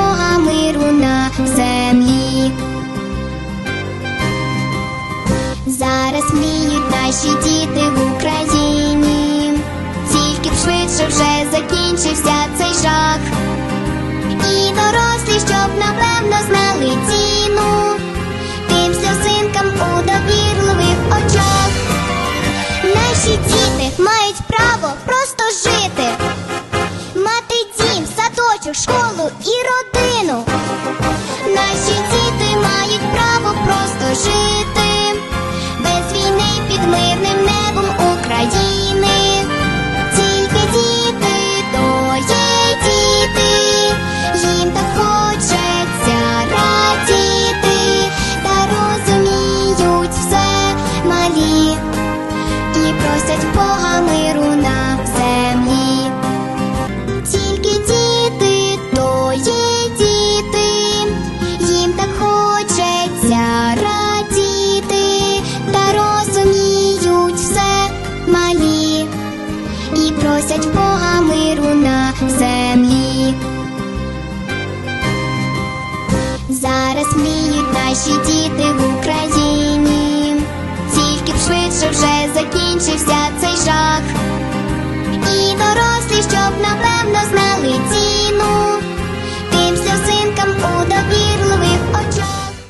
Бога миру на землі. Зараз мріють наші діти в Україні, тільки б швидше вже закінчився садочок, школу і родину. Наші діти мають право просто жити без війни під мирним небом України. Тільки діти, то є діти, їм так хочеться радіти, та розуміють все малі і просять Бога просять Бога миру на землі. Зараз мріють наші діти в